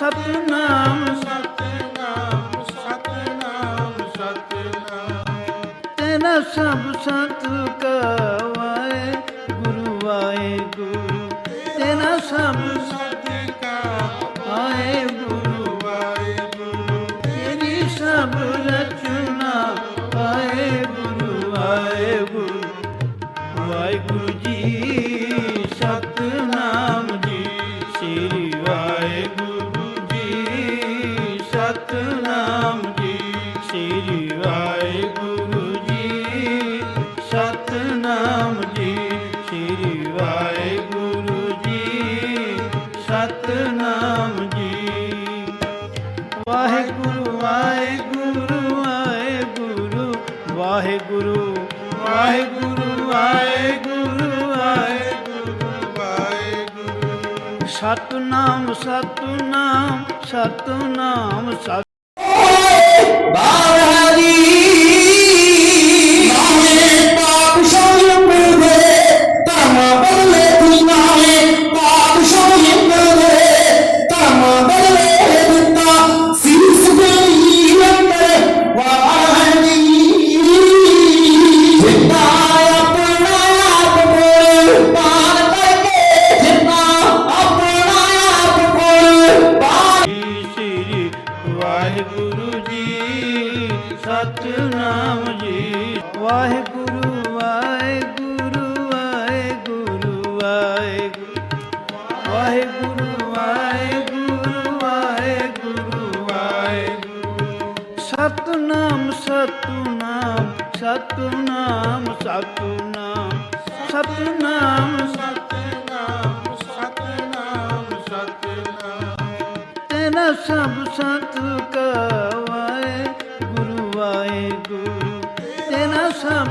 ਸਤਨਾਮ ਸਤਨਾਮ ਸਤਨਾਮ ਸਤਨਾਮ। ਤੇਰਾ ਸਭ ਸਤ ਕਾ ਵਾਏ ਗੁਰੂ ਵਾਏ ਗੁਰੂ। ਤੇਰਾ ਸਭ ਵਾਹਿਗੁਰੂ ਵਾਹਿਗੁਰੂ। ਸਤਨਾਮ ਸਤਨਾਮ ਸਤਨਾਮ ਸਤ ਸਤਨਾਮ ਜੀ। ਵਾਹਿਗੁਰੂ ਵਾਹਿਗੁਰੂ ਵਾਹਿਗੁਰੂ ਵਾਹਿਗੁਰੂ। ਵਾਹਿਗੁਰੂ ਵਾਹਿਗੁਰੂ ਵਾਹਿਗੁਰੂ ਸਤਨਾਮ ਸਤਨਾਮ ਸਤਨਾਮ ਸਤਨਾਮ। ਸਤਨਾਮ ਸਤਨਾਮ ਸਤਨਾਮ ਸਤਨਾਮ। ਤੇਰਾ ਸਭ ਸੰਤ ਕਾ ਵਾਹਿਗੁਰੂ ਤੇਰਾ ਸਭ